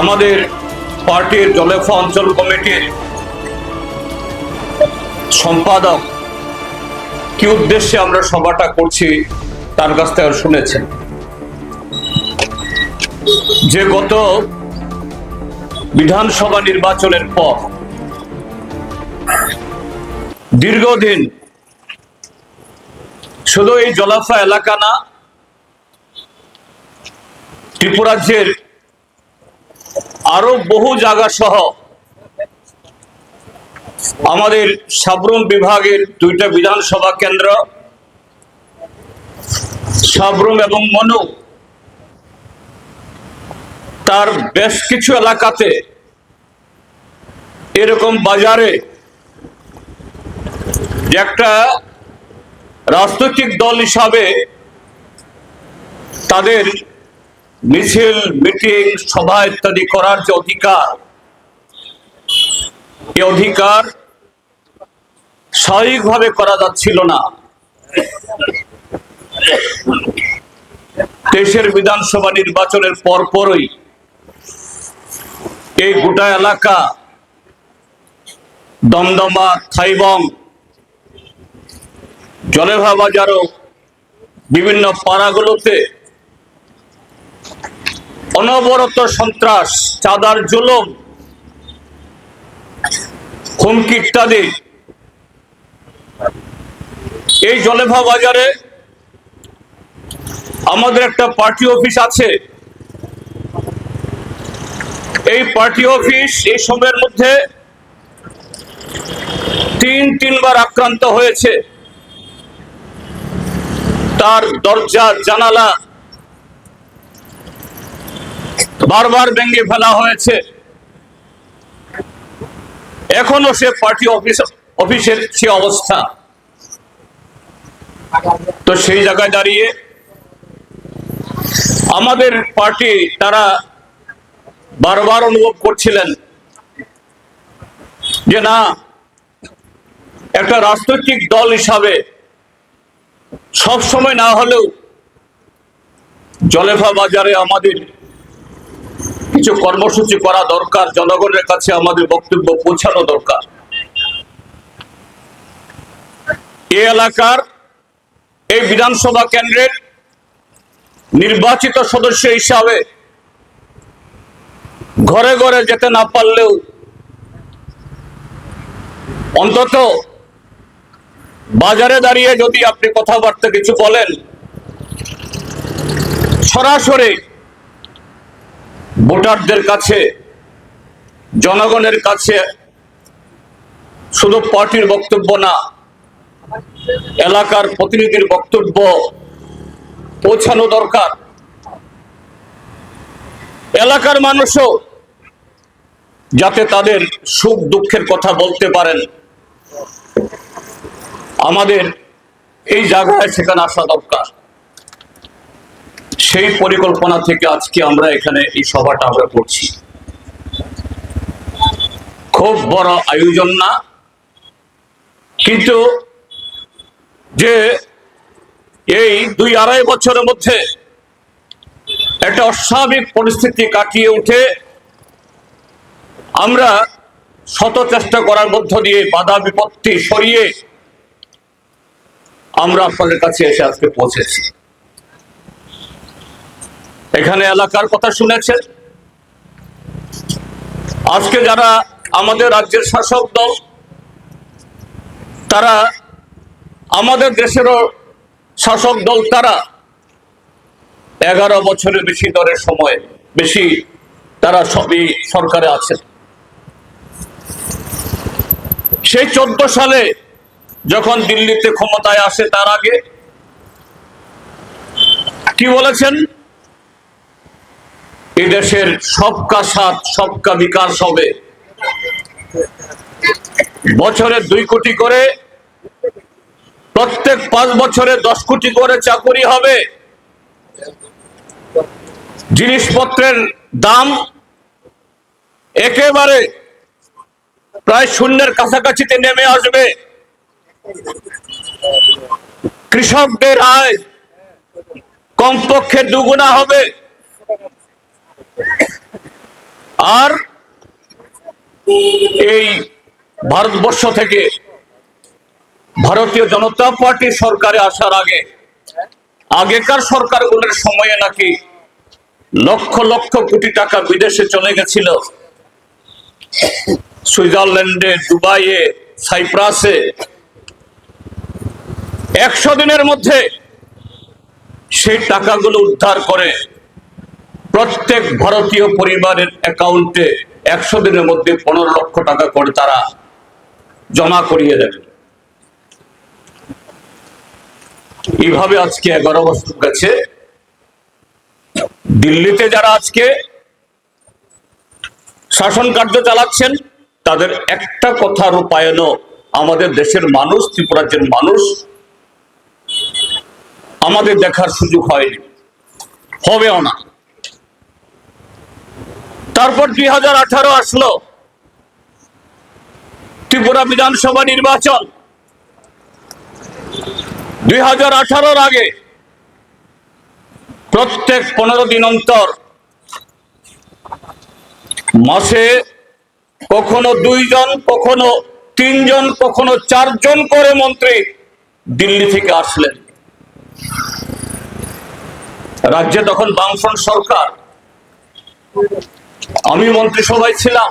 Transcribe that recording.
আমাদের পার্টির জলেফা অঞ্চল কমিটির সম্পাদক কি উদ্দেশ্যে আমরা সভাটা করছি তার কাছ থেকে শুনেছেন। যে গত বিধানসভা নির্বাচনের পর দীর্ঘদিন শুধু এই জলাফা এলাকা না, ত্রিপুরাজ্যের আরও বহু জায়গা সহ আমাদের সাবরুম বিভাগের দুইটা বিধানসভা কেন্দ্র, সাবরুম এবং মনু, তার বেশ কিছু এলাকাতে এরকম বাজারে যে একটা রাজনৈতিক দল হিসাবে তাদের মিছিল, মিটিং, সভা ইত্যাদি করার যে অধিকার এই অধিকার স্বাভাবিকভাবে করা যাচ্ছিল না। দেশের বিধানসভা নির্বাচনের পরপরই এই গোটা এলাকা দমদমা থাইবং জলেভা বাজারও বিভিন্ন পাড়াগুলোতে অনবরত সন্ত্রাস, চাঁদার জুলুম, হুমকি ইত্যাদি। এই জলেভা বাজারে আমাদের একটা পার্টি অফিস আছে। এই পার্টি অফিস এই সময়ের মধ্যে তিন, তিনবার আক্রান্ত হয়েছে। তার দরজা, জানালা বারবার ভেঙে ফেলা হয়েছে। এখনও সে পার্টি অফিস, অফিসের সে অবস্থা। তো সেই জায়গায় দাঁড়িয়ে আমাদের পার্টি তারা বারবার অনুভব করছিলেন যে না, একটা রাজনৈতিক দল হিসাবে সব সময় না হলেও জলেফা বাজারে আমাদের কিছু কর্মসূচি করা দরকার, জনগণের কাছে আমাদের বক্তব্য পৌঁছানো দরকার। এ এলাকার, এই বিধানসভা কেন্দ্রের নির্বাচিত সদস্য হিসাবে ঘরে ঘরে যেতে না পারলেও অন্তত বাজারে দাঁড়িয়ে যদি আপনি কথাবার্তা কিছু বলেন, সরাসরি ভোটারদের কাছে, জনগণের কাছে শুধু পার্টির বক্তব্য না, এলাকার প্রতিনিধির বক্তব্য পৌঁছানো দরকার। এলাকার মানুষও যাতে তাদের সুখ দুঃখের কথা বলতে পারেন। আমাদের এই জায়গায় সেখানে আসা দরকার। সেই পরিকল্পনা থেকে আজকে আমরা এখানে এই সভাটা আমরা করছি। খুব বড় আয়োজন না, কিন্তু যে এই দুই আড়াই বছরের মধ্যে একটা অস্বাভাবিক পরিস্থিতি কাটিয়ে উঠে আমরা শত চেষ্টা করার মধ্য দিয়ে বাধা বিপত্তি সরিয়ে আমরা আপনাদের কাছে এসে আজকে পৌঁছেছি। এখানে এলাকার কথা শুনেছেন। আজকে যারা আমাদের রাজ্যের শাসক দল, তারা আমাদের দেশেরও শাসক দল তারা এগারো বছরের বেশি দরের সময়, বেশি তারা সবই সরকারে আছেন। সেই চোদ্দ সালে যখন দিল্লিতে ক্ষমতায় আসে তার আগে, কি বলেছেন? এই দেশের সবকা সাথ, সবকা বিকাশ হবে। বছরে দুই কোটি করে, প্রত্যেক পাঁচ বছরে দশ কোটি করে চাকরি হবে। জিনিসপত্রের দাম একেবারে প্রায় শূন্যের কাছাকাছিতে নেমে আসবে। কৃষকদের আয় কমপক্ষে দুগুণা হবে। আর এই ভারতবর্ষ থেকে ভারতীয় জনতা পার্টি সরকারে আসার আগে, আগেকার সরকারগুলোর সময়ে নাকি লক্ষ লক্ষ কোটি টাকা বিদেশে চলে গেছিল। সুইজারল্যান্ডে, দুবাইয়ে, সাইপ্রাসে। একশো দিনের মধ্যে সেই টাকাগুলো উদ্ধার করে প্রত্যেক ভারতীয় পরিবারের অ্যাকাউন্টে একশো দিনের মধ্যে পনেরো লক্ষ টাকা করে তারা জমা করিয়ে দেবে। এইভাবে আজকে এগারো বছর গেছে। দিল্লিতে যারা আজকে শাসন কার্য চালাচ্ছেন, তাদের একটা কথা রূপায়ণও আমাদের দেশের মানুষ, ত্রিপুরাজ্যের মানুষ, আমাদের দেখার সুযোগ হয়নি। হবেও না। তারপর দুই হাজার আঠারো আসলো। ত্রিপুরা বিধানসভা নির্বাচন। দুই হাজার আঠারোর আগে প্রত্যেক পনেরো দিন অন্তর মাসে কখনো দুইজন, কখনো তিনজন, কখনো চারজন করে মন্ত্রী দিল্লি থেকে আসলেন। রাজ্যে তখন বামফ্রন্ট সরকার। আমি মন্ত্রিসভায় ছিলাম।